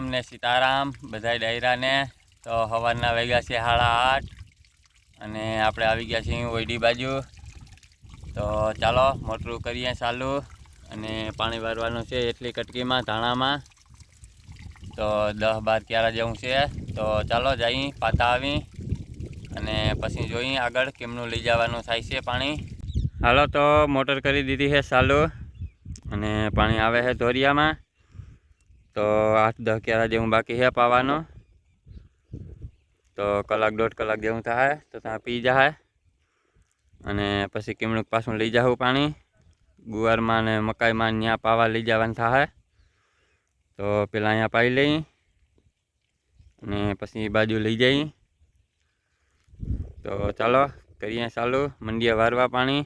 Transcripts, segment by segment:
સીતારામ બધા ડાયરાને તો સવારના વાગ્યા છે સાડા આઠ અને આપણે આવી ગયા છીએ ઓઈડી બાજુ. તો ચાલો મોટરું કરીએ ચાલુ અને પાણી વારવાનું છે એટલી કટકીમાં, ધાણામાં. તો દસ બાર ક્યારે જવું છે. તો ચાલો જઈ, પાતા આવી અને પછી જોઈએ આગળ કેમનું લઈ જવાનું થાય છે પાણી. હાલો, તો મોટર કરી દીધી છે ચાલુ અને પાણી આવે છે ધોરિયામાં. તો આઠ દસ કેરા જેવું બાકી છે પાવાનો. તો કલાક દોઢ કલાક જેવું થાય, તો ત્યાં પી જાય. અને પછી કેમણું પાછું લઈ જાઉં પાણી. ગુવારમાં ને મકાઈમાં ત્યાં પાવા લઈ જવાનું થાય. તો પેલા અહીંયા પાઈ લઈ અને પછી બાજુ લઈ જઈ. તો ચાલો, કરીએ ચાલુ. મંડીએ વારવા પાણી.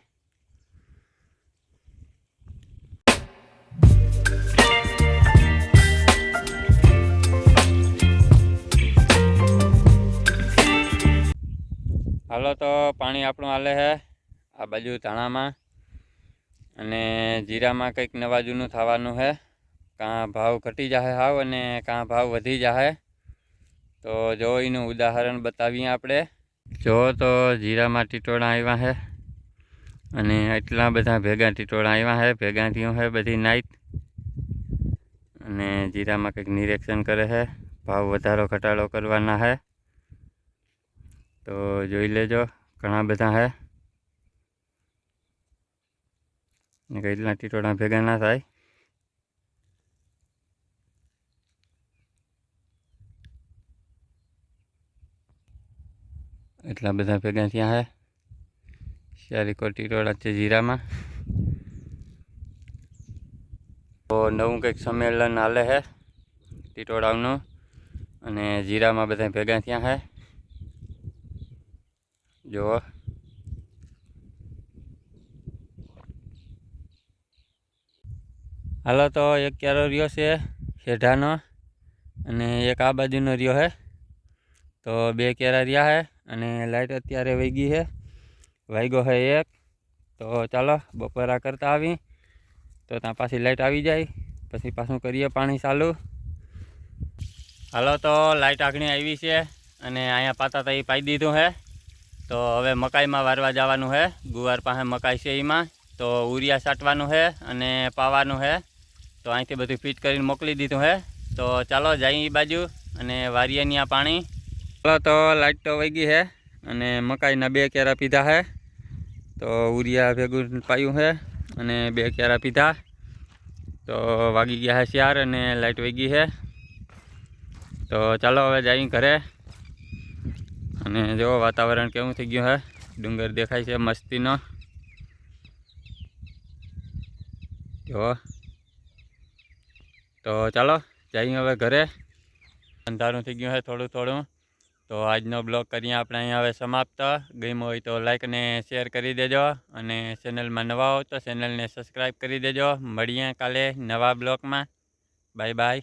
હાલો તો પાણી આપણું હાલે છે આ બાજુ ધાણામાં. અને જીરામાં કંઈક નવા જૂનું થવાનું છે કાં ભાવ ઘટી જાહે હાવ અને કાં ભાવ વધી જશે તો જો એનું ઉદાહરણ બતાવીએ આપણે. જો તો જીરામાં ટીટોળા આવ્યા છે અને એટલા બધા ભેગા ટીટોળા આવ્યા છે ભેગા થયું છે બધી નાઈટ. અને જીરામાં કંઈક નિરીક્ષણ કરે છે ભાવ વધારો ઘટાડો કરવાના છે તો જોઈ લેજો, ઘણા બધા હે. કેટલા ટીટોળા ભેગા ના થાય. એટલા બધા ભેગા થયા હે. સારી ટીટોળા છે જીરામાં. તો નવું કંઈક સંમેલન હાલે છે ટીટોળાનું. અને જીરામાં બધા ભેગા થયા છે જુઓ હાલો, તો એક ક્યારો રહ્યો છે શેઢાનો અને એક આ બાજુનો રહ્યો છે તો બે કેરા રહ્યા છે અને લાઇટ અત્યારે વહી ગઈ છે વાગ્યો છે એક. તો ચાલો, બપોરા કરતા આવી તો ત્યાં પાછી લાઇટ આવી જાય. પછી પાછું કરીએ પાણી ચાલુ. હાલો, તો લાઇટ આગણી આવી છે અને અહીંયા પાતા તો એ પાઈ દીધું છે તો હવે મકાઈમાં વારવા જવાનું છે ગુવાર પાસે મકાઈ છે એમાં. તો ઉરિયા સાટવાનું છે અને પાવાનું છે તો અહીંથી બધું ફિટ કરીને મોકલી દીધું છે તો ચાલો જઈ એ બાજુ અને વારીએ ત્યાં પાણી. ચાલો તો લાઇટ તો વહી છે અને મકાઈના બે કેરા પીધા છે તો ઉરિયા ભેગું પાયું છે અને બે કેરા પીધા. તો વાગી ગયા છે ચાર અને લાઇટ વહી ગઈ છે તો ચાલો હવે જઈ ઘરે. અને જો વાતાવરણ કેવું થઈ ગયું છે ડુંગર દેખાય છે મસ્તીનો. જો. તો ચાલો, જઈએ હવે ઘરે. અંધારું થઈ ગયું છે થોડું થોડું. તો આજનો બ્લોગ કરીએ આપણે અહીંયા હવે સમાપ્ત. ગમ્યો હોય તો લાઇક અને શેર કરી દેજો અને ચેનલમાં નવા હો તો ચેનલને સબસ્ક્રાઈબ કરી દેજો. મળીએ કાલે નવા બ્લોગમાં. Bye bye